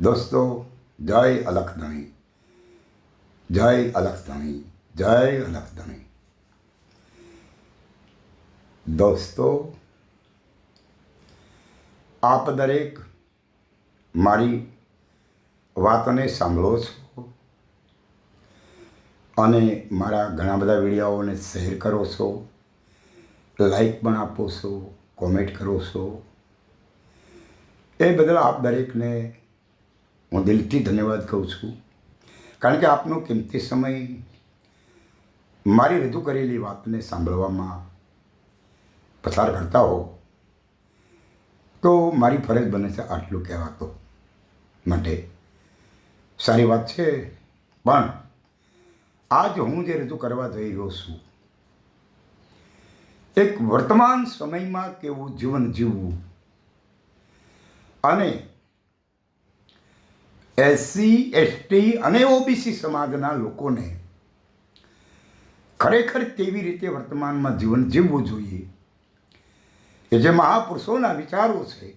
દોસ્તો, જય અલખધણી. જય અલખધણી જય અલખધણી. દોસ્તો, આપ દરેક મારી વાતને સાંભળો છો અને મારા ઘણા બધા વિડીયાઓને શેર કરો છો, લાઈક પણ આપો છો, કોમેન્ટ કરો છો. એ બદલ આપ દરેકને હું દિલથી ધન્યવાદ કહું છું. કારણ કે આપનો કિંમતી સમય મારી રજૂ કરેલી વાતને સાંભળવામાં પસાર કરતા હો, તો મારી ફરજ બને છે આટલું કહેવાતો માટે. સારી વાત છે, પણ આજ હું જે રજૂ કરવા જઈ રહ્યો છું, એક વર્તમાન સમયમાં કેવું જીવન જીવવું અને એસસી, એસટી અને ઓબીસી સમાજના લોકોને ખરેખર કેવી રીતે વર્તમાનમાં જીવન જીવવું જોઈએ? કે જે મહાપુરુષોના વિચારો છે,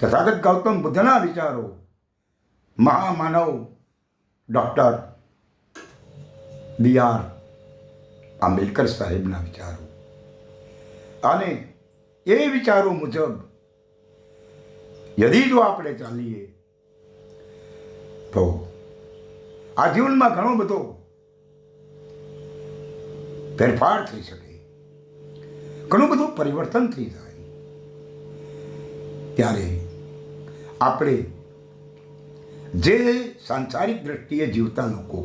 તથાગત ગૌતમ બુદ્ધના વિચારો, મહામાનવ ડૉક્ટર બી આર આંબેડકર સાહેબના વિચારો. અને એ વિચારો મુજબ યદી જો આપણે ચાલીએ, તો આ જીવનમાં ઘણો બધો ફેરફાર થઈ શકે. ઘણું બધું પરિવર્તન થઈ જાય. ત્યારે આપણે જે સાંસારિક દ્રષ્ટિએ જીવતા લોકો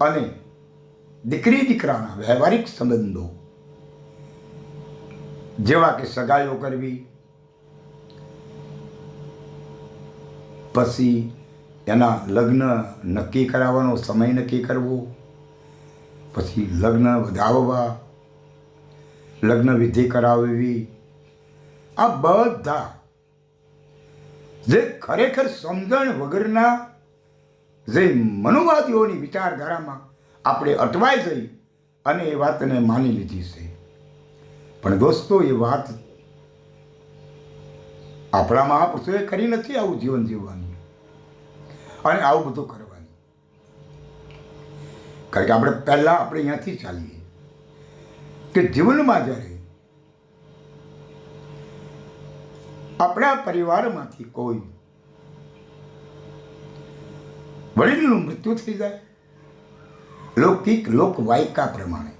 અને દીકરી દીકરાના વ્યવહારિક સંબંધો જેવા કે સગાઈઓ કરવી પછી એના લગ્ન નક્કી કરાવવાનો, સમય નક્કી કરવો, પછી લગ્ન વધાવવા લગ્ન વિધિ કરાવવી, આ બધા જે ખરેખર સમજણ વગરના જે મનોવાદીઓની વિચારધારામાં આપણે અટવાઈ જઈ અને એ વાતને માની લીધી છે. પણ દોસ્તો, એ વાત આપણા મહાપુરુષોએ કરી નથી આવું જીવન જીવવાનું. અને આવું બધું કરવાનું. કારણ કે આપણે પહેલાં આપણે અહીંયાથી ચાલીએ. કે જીવનમાં જ્યારે આપણા પરિવારમાંથી કોઈ વડીલનું મૃત્યુ થઈ જાય, લૌકિક લોકવાયકા પ્રમાણે,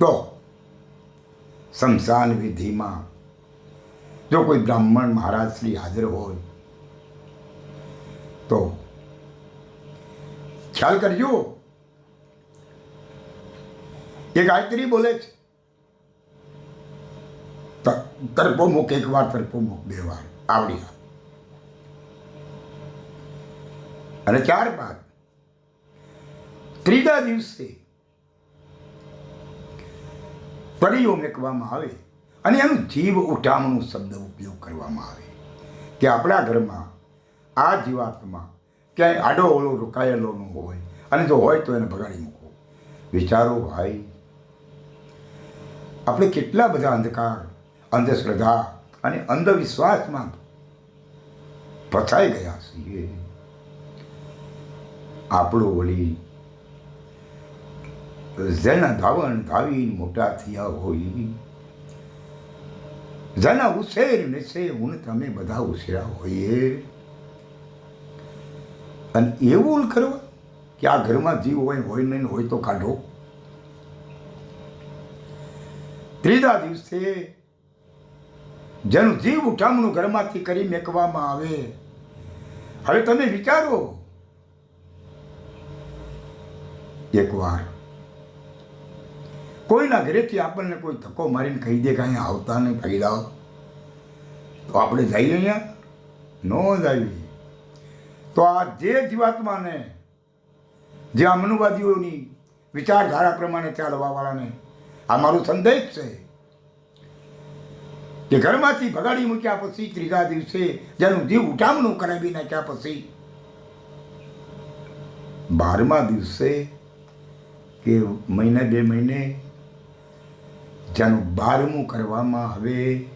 તો શમશાન વિધિમાં જો કોઈ બ્રાહ્મણ મહારાજ શ્રી હાજર હોય, તો ખ્યાલ કરજો એ ગાયત્રી બોલે છે, ત- તરપો મૂક, એક વાર તરફો મૂક, બે વાર, આવડી. અને ત્યારબાદ ત્રીજા દિવસે પરીઓ મેકવામાં આવે અને એનું જીવ ઉઠામણું શબ્દ ઉપયોગ કરવામાં આવે. કે આપણા ઘરમાં આ જીવાત્મા ક્યાંય આડો ઓળો રોકાયેલો ન હોય અને જો હોય તો એને ભગાડી મૂકો. વિચારો ભાઈ, આપણે કેટલા બધા અંધકાર, અંધશ્રદ્ધા અને અંધવિશ્વાસમાં ફસાઈ ગયા છીએ. આપણો વળી જેના ધાવણ ધાવી મોટા થયા હોય. જેના ઉછેર નિશે હું તમે બધા ઉછેરા હોઈએ. અને એવું કરવા કે આ ઘરમાં જીવ હોય હોય નહીં, હોય તો કાઢો. ત્રીજા દિવસે જેનું જીવ ઉઠામણું ઘરમાંથી કરી મેકવામાં આવે. હવે તમે વિચારો. એકવાર કોઈના ઘરેથી આપણને કોઈ ધક્કો મારીને કહી દે કે અહીંયા આવતા નહીં ફાયદા જાઓ. તો આપણે જઈએ અહીંયા? ન જઈએ. તો આ જે જીવાત્માને, જે આ મનુવાદીઓની વિચારધારા પ્રમાણે ચાલવાવાળાને આ મારો સંદેશ છે કે ઘરમાંથી ભગાડી મૂક્યા પછી ત્રીજા દિવસે જેનું જીવ ઉઠામણું કરાવી નાખ્યા પછી, બારમા દિવસે કે મહિને, બે મહિને જેનું બારમું કરવામાં આવે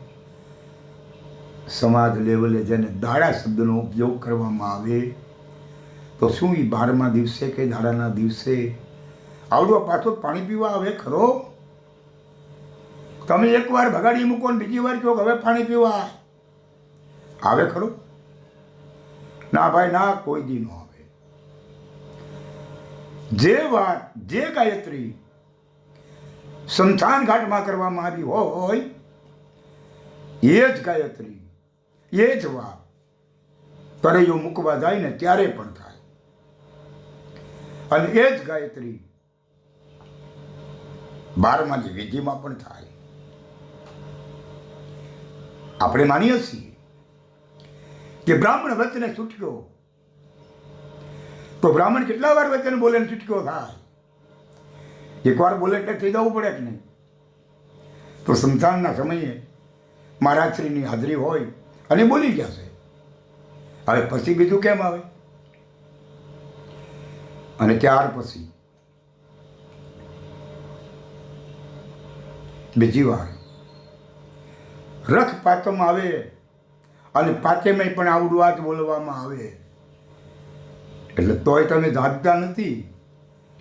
સમાજ લેવલે જેને દાડા શબ્દનો ઉપયોગ કરવામાં આવે, તો શું એ બારમા દિવસે કે દાડાના દિવસે? આવડો પાછો પાણી પીવા આવે ખરો? તમે એકવાર ભગાડી મૂકો ને બીજી વાર કહો હવે પાણી પીવા. આવે ખરો? ના ભાઈ, ના, કોઈ દી ન આવે. જે વાત, જે ગાયત્રી સંથાન ઘાટમાં કરવામાં આવી હોય, એ જ ગાયત્રી, એ જ વાપ તરૈયો મૂકવા જાય ને ત્યારે પણ થાય. અને એ જ ગાયત્રી બારમાની વિધિમાં પણ થાય. આપણે માનીએ છીએ કે બ્રાહ્મણ વચને છૂટક્યો તો બ્રાહ્મણ કેટલા વાર વચન બોલે છૂટક્યો થાય? એકવાર બોલે એટલે થઈ જવું પડે કે નહીં? તો સંતાનના સમયે મહારાજશ્રીની હાજરી હોય અને બોલી છે હવે પછી બીજું કેમ આવે? અને ત્યાર પછી બીજી વાર રખ પાતમ આવે અને પાતેમાં પણ આવડું વાત બોલવામાં આવે. એટલે તોય તમે જાગતા નથી.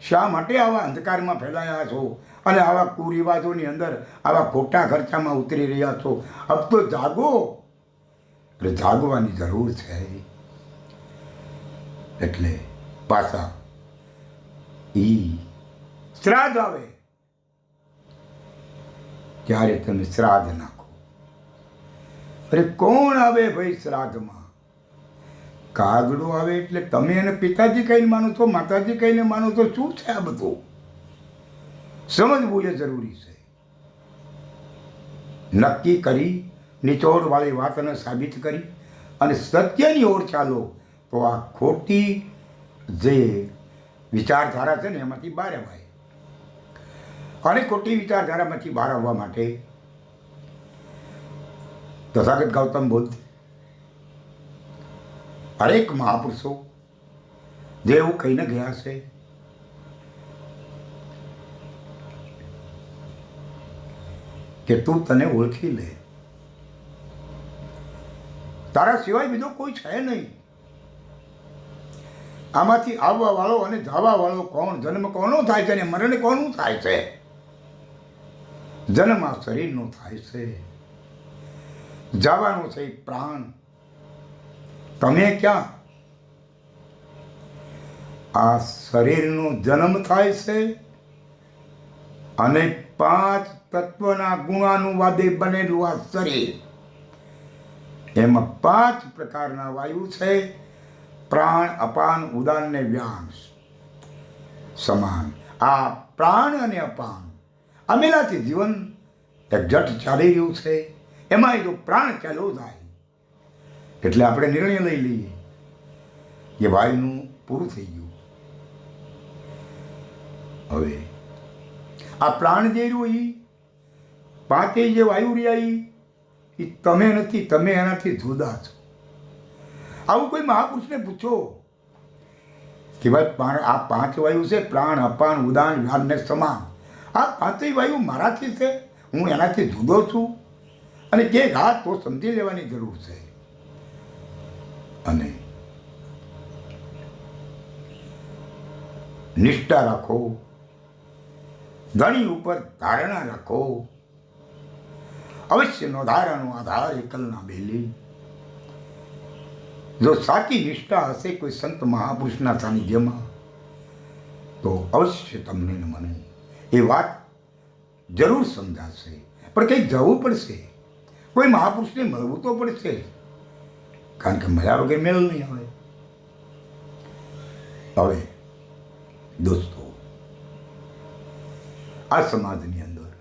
શા માટે આવા અંધકારમાં ફેલાયા છો? અને આવા કુરિવાજોની અંદર આવા ખોટા ખર્ચામાં ઉતરી રહ્યા છો? અબ તો જાગો. એટલે જાગવાની જરૂર છે. એટલે પાછા ઈ શ્રાદ્ધ આવે. ત્યારે તમે શ્રાદ્ધ નાખો? અરે કોણ આવે ભાઈ શ્રાદ્ધમાં? કાગડો આવે એટલે તમે એને પિતાજી કહીને માનો છો, માતાજી કહીને માનો છો, શું છે આ બધું? સમજવું એ જરૂરી છે. નક્કી કરી, નિચોડવાળી વાતને સાબિત કરી અને સત્યની ઓર ચાલો તો આ ખોટી જે વિચારધારા છે ને એમાંથી બહાર અવાય અને ખોટી વિચારધારામાંથી બહાર આવવા માટે તથાગત ગૌતમ બુદ્ધ હરેક મહાપુરુષો જે એવું કહીને ગયા છે કે તું તને ઓળખી લે. તારા સિવાય બીજો કોઈ છે નહીં. આમાંથી આવવા વાળો અને જવા વાળો કોણ? જન્મ કોનો થાય છે અને મરણ કોનું થાય છે? જન્મ આ શરીરનો થાય છે. જવાનો છે પ્રાણ. તમે ક્યાં? આ શરીરનો જન્મ થાય છે અને પાંચ તત્વના ગુણાનુવાદે બનેલું આ શરીર. એમાં પાંચ પ્રકારના વાયુ છે. પ્રાણ, અપાન, ઉદાન ને વ્યાન સમાન. આ પ્રાણ અને અપાન અમેલાથી જીવન એક જટ ચાલી રહ્યું છે. એમાં જો પ્રાણ ચાલ્યો થાય એટલે આપણે નિર્ણય લઈ લઈએ કે ભાઈનું પૂરું થઈ ગયું. હવે આ પ્રાણ જે રહ્યું એ પાંચેય જે વાયુ રહ્યા એ તમે નથી, તમે એનાથી જુદા છો. આવું કોઈ મહાપુરુષને પૂછો કે ભાઈ આ પાંચ વાયુ છે, પ્રાણ, અપાન, ઉદાન, વ્યાન ને સમાન. આ પાંચેય વાયુ મારાથી છે, હું એનાથી જુદો છું. અને કે હા તો સમજી લેવાની જરૂર છે. અને નિષ્ઠા રાખો, ધણી ઉપર ધારણા રાખો, અવશ્યનો ધારાનો આધાર એકલના બેલી. જો સાચી નિષ્ઠા હશે કોઈ સંત મહાપુરુષના સાનિધ્યમાં, તો અવશ્ય તમને મને એ વાત જરૂર સમજાશે. પણ કંઈક જવું પડશે? કોઈ મહાપુરુષને મળવું તો પડશે? કારણ કે મળ્યા વગર મેળ નહીં આવે? હવે, દોસ્તો, આ સમાજની અંદર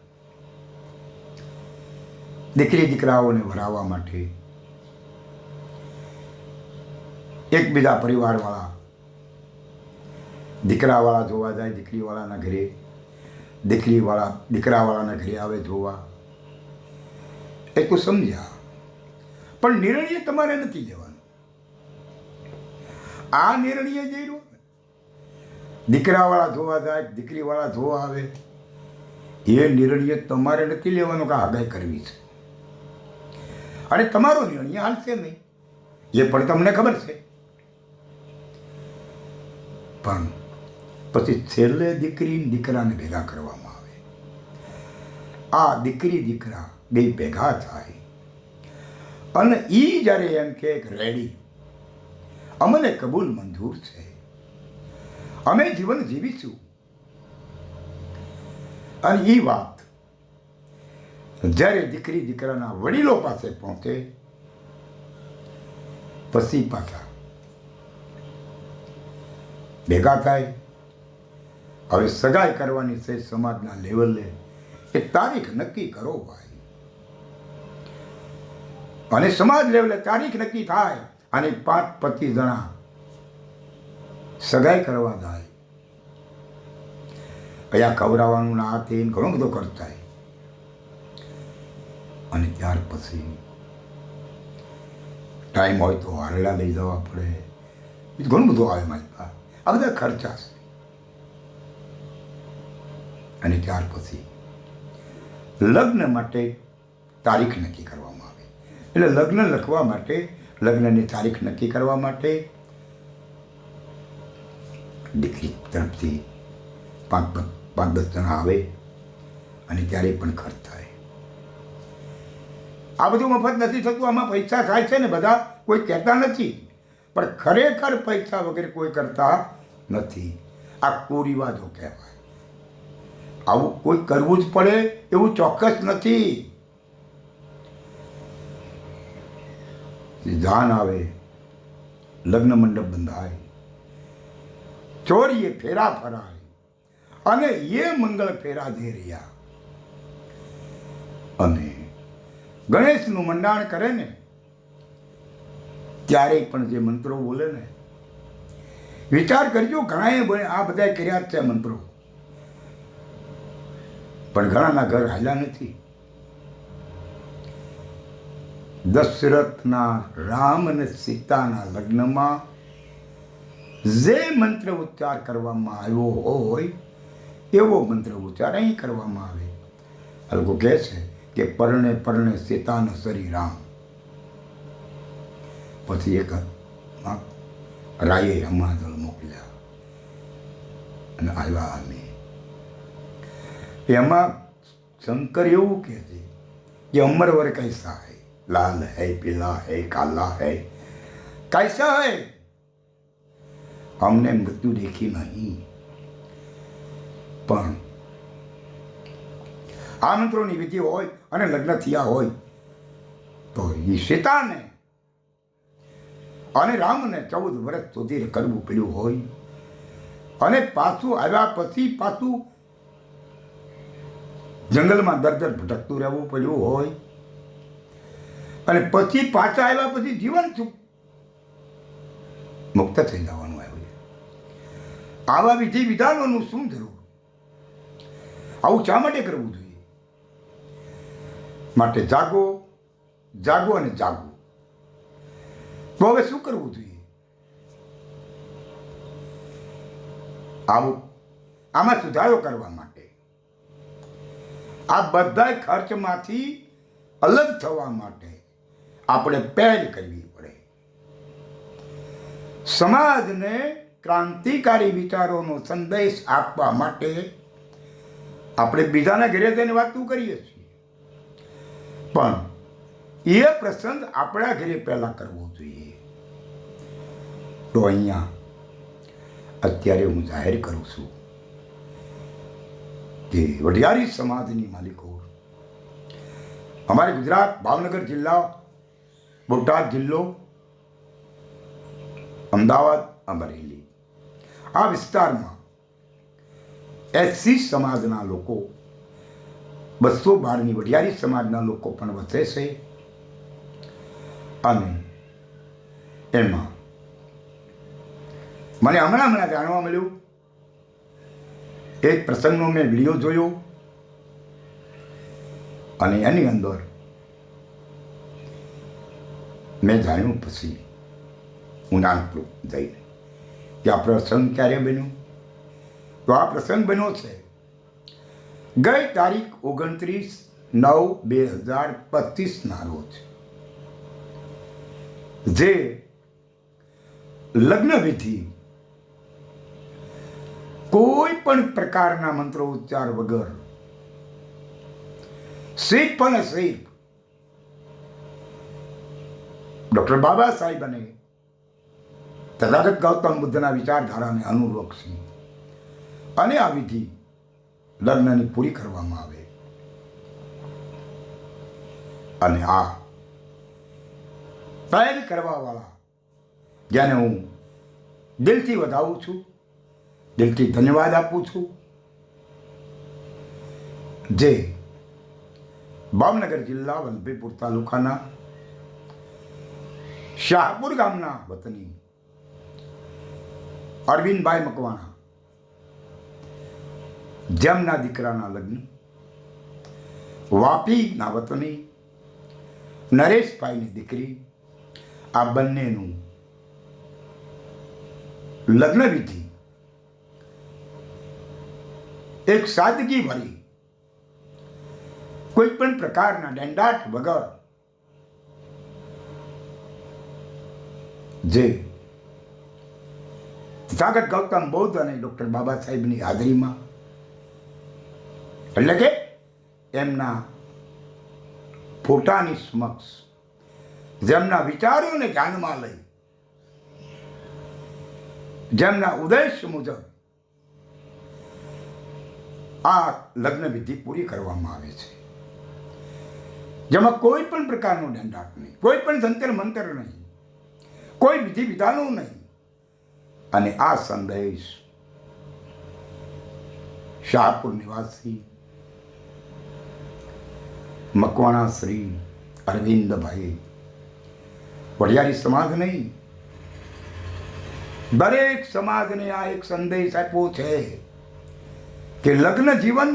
દીકરી દીકરાઓને વરાવવા માટે એકબીજા પરિવારવાળા, દીકરાવાળા જોવા જાય, દીકરીવાળાના ઘરે, દીકરીવાળા, દીકરાવાળાના ઘરે આવે જોવા. એ તો સમજ્યા? પણ નિર્ણય તમારે નથી લેવાનો. આ નિર્ણય જઈ રહ્યો દીકરાવાળા ધોવા જાય, દીકરીવાળા ધોવા આવે. એ નિર્ણય તમારે નથી લેવાનો કે આગાહી કરવી છે. અને તમારો નિર્ણય હાલશે નહીં. એ પણ તમને ખબર છે. પણ પછી છેલ્લે દીકરી દીકરાને ભેગા કરવામાં આવે. આ દીકરી દીકરા બે ભેગા થાય. અને એ જ્યારે એમ કે રેડી અમને કબૂલ મંજૂર છે. અમે જીવન જીવીશું. અને એ વાત, જ્યારે દીકરી દીકરાના વડીલો પાસે પહોંચે, પછી પાછા ભેગા થાય. હવે સગાઈ કરવાની છે સમાજના લેવલે એ તારીખ નક્કી કરો ભાઈ. અને સમાજ લેવલે તારીખ નક્કી થાય અને પાંચ પચીસ જણા સગાઈ કરવા જાય. અહીંયા ખવડાવવાનું ના તે ઘણો બધો થાય. અને ત્યાર પછી ટાઈમ હોય તો હારડા લઈ જવા પડે. બીજું ઘણું બધું આવે મારી પાસે. આ બધા ખર્ચા છે. અને ત્યાર પછી લગ્ન માટે તારીખ નક્કી કરવામાં આવે એટલે લગ્ન લખવા માટે, લગ્નની તારીખ નક્કી કરવા માટે, દીકરી તરફથી પાંચ પાંચ દસ જણા આવે અને ત્યારે પણ ખર્ચ થાય. આ બધું મફત નથી થતું, આમાં પૈસા થાય છે ને બધા, કોઈ કહેતા નથી. પણ ખરેખર પૈસા વગેરે કોઈ કરતા નથી. આ કુરિવાજો કહેવાય. આવું કોઈ કરવું જ પડે એવું ચોક્કસ નથી. જાન આવે, લગ્ન મંડપ બંધાય, ચોરીએ ફેરા ફરાય, અને એ મંગળ ફેરા દે રહ્યા. અને ગણેશનું મંડાણ કરે ને ત્યારે પણ જે મંત્રો બોલે ને, વિચાર કરજો, ઘણાએ આ બધા કર્યા જ છે મંત્રો. પણ ઘણાના ઘર હાલ્યા નથી. દશરથના રામ અને સીતાના લગ્નમાં જે મંત્ર ઉચ્ચાર કરવામાં આવ્યો હોય, એવો મંત્ર ઉચ્ચાર અહીં કરવામાં આવે. આ કહે છે કે પરણે પરણે સીતાનો શરી રામ પછી એક રાયે હમણાં મોકલ્યા અને આવ્યા અમે. એમાં શંકર એવું કહે છે કે અમર વર કઈ સહાય लाल है पीला है काला है कैसा है हमने मृत्यु देखी नहीं પણ આ મંત્રોની વિધિ હોય અને લગ્ન થયા હોય તો એ સીતાને અને રામને ચૌદ વર્ષ સુધી કરવું પડ્યું હોય અને પાછું આવ્યા પછી પાછું જંગલમાં દર દર ભટકતું રહેવું પડ્યું હોય અને પછી પાછા આવ્યા પછી જીવન સુખ મુક્ત થઈ જવાનું આવ્યું આવા વિધિ વિધાનોનું શું જરૂર? આવું શા માટે કરવું જોઈએ? માટે જાગો જાગો અને જાગો. તો હવે શું કરવું જોઈએ? આવું, આમાં સુધારો કરવા માટે. આ બધા ખર્ચમાંથી અલગ થવા માટે. આપણે પહેલ કરવી પડે. સમાજને ક્રાંતિકારી વિચારોનો સંદેશ આપવા માટે આપણે બીજાના ઘરે જઈને વાતું કરીએ છીએ. પણ એ પ્રસંગ આપણા ઘરે પહેલાં કરવો જોઈએ. તો અહીંયા અત્યારે હું જાહેર કરું છું કે વઢિયારી સમાજની માલિકો, અમારે ગુજરાત ભાવનગર જિલ્લા બોટાદ જિલ્લો, અમદાવાદ, અમરેલી. આ વિસ્તારમાં એસસી સમાજના લોકો, બસો બારની વઢિયારી સમાજના લોકો પણ વસે છે. અને એમાં મને હમણાં હમણાં જાણવા મળ્યું, એક પ્રસંગનો મેં વીડિયો જોયો. અને એની અંદર મેં જાણ્યું પછી ઊંડાણપૂર્વક જઈને. કે આ પ્રસંગ ક્યારે બન્યો? તો આ પ્રસંગ બન્યો છે ગઈ તારીખ ઓગણત્રીસ નવ બે હજાર પચીસના રોજ. જે લગ્ન વિધિ કોઈ પણ પ્રકારના મંત્રો ઉચ્ચાર વગર સિર્ફ પણ સિર્ફ ડોક્ટર બાબા સાહેબ અને તથાગત ગૌતમ બુદ્ધના વિચારધારાને અનુલક્ષી અને આ વિધિ લગ્નની પૂરી કરવામાં આવે. અને આ તૈયારી કરવાવાળા જેને હું દિલથી વધાવું છું, દિલથી ધન્યવાદ આપું છું, જે ભાવનગર જિલ્લા વલભીપુર તાલુકાના શાહપુર ગામના વતની અરવિંદભાઈ મકવાણા. જેમના દીકરાના લગ્ન. વાપીના વતની નરેશભાઈની દીકરી. આ બંનેનું લગ્ન વિધિ એક સાદગી ભરી. કોઈ પણ પ્રકારના દંડાટ વગર જે તથાગત ગૌતમ બૌદ્ધ અને ડૉક્ટર બાબા સાહેબની હાજરીમાં. એટલે કે એમના ફોટાની સમક્ષ, જેમના વિચારોને ધ્યાનમાં લઈ, જેમના ઉદ્દેશ મુજબ આ લગ્ન વિધિ પૂરી કરવામાં આવે છે. જેમાં કોઈ પણ પ્રકારનો દંડાટ નહીં, કોઈ પણ જંતર મંતર નહીં કોઈ વિધિ વિધાનો નહીં. અને આ સંદેશ શાહપુર નિવાસી મકવાણા શ્રી અરવિંદભાઈ વડિયારી સમાજ નહીં દરેક સમાજને આ એક સંદેશ આપ્યો છે કે લગ્ન જીવન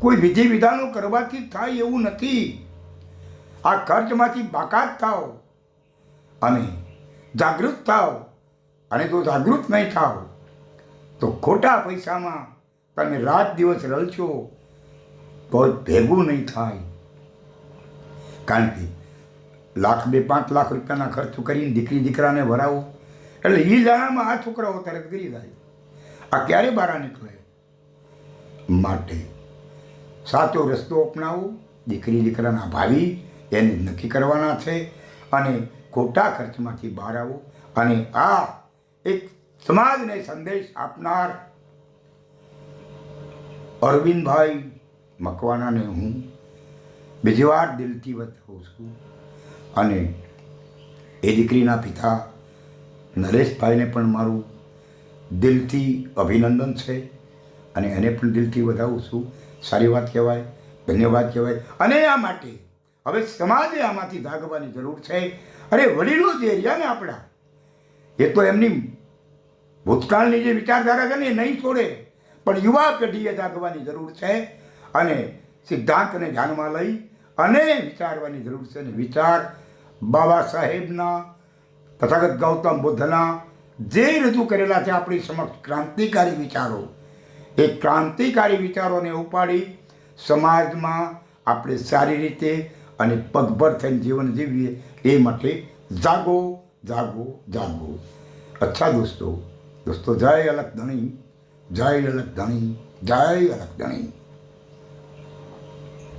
કોઈ વિધિ વિધાનો કરવાથી થાય એવું નથી. આ ખર્ચમાંથી બાકાત થાવ અને જાગૃત થાવ અને જો જાગૃત નહીં થાવ તો ખોટા પૈસામાં તમે રાત દિવસ રલશો, તો ભેગું નહીં થાય. કારણ કે લાખ બે પાંચ લાખ રૂપિયાના ખર્ચ કરીને દીકરી દીકરાને ભરાવો એટલે એ જાણામાં આ છોકરાઓ તરત ગરી જાય. આ ક્યારે બહાર નીકળે? માટે સાચો રસ્તો અપનાવો, દીકરી દીકરાના ભાવિ એને નક્કી કરવાના છે અને ખોટા ખર્ચમાંથી બહાર આવો અને આ એક સમાજને સંદેશ આપનાર અરવિંદભાઈ મકવાણાને હું બીજી વાર દિલથી બતાવું છું. અને એ દીકરીના પિતા નરેશભાઈને પણ મારું દિલથી અભિનંદન છે અને એને પણ દિલથી વધાવું છું. સારી વાત કહેવાય, ધન્યવાદ કહેવાય. અને આ માટે હવે સમાજે આમાંથી ભાગવાની જરૂર છે. અરે વડીલો જે રહ્યા ને આપણા. એ તો એમની ભૂતકાળની જે વિચારધારા છે ને એ નહીં છોડે. પણ યુવા પેઢીએ જાગવાની જરૂર છે અને સિદ્ધાંતને ધ્યાનમાં લઈ અને વિચારવાની જરૂર છે. અને વિચાર બાબા સાહેબના તથાગત ગૌતમ બુદ્ધના જે રજૂ કરેલા છે આપણી સમક્ષ ક્રાંતિકારી વિચારો. એ ક્રાંતિકારી વિચારોને ઉપાડી સમાજમાં આપણે સારી રીતે અને પગભર થઈને જીવન જીવીએ. એ માટે જાગો જાગો જાગો. અચ્છા દોસ્તો દોસ્તો જય અલગ ધણી જય અલગ ધણી જય અલગ ધણી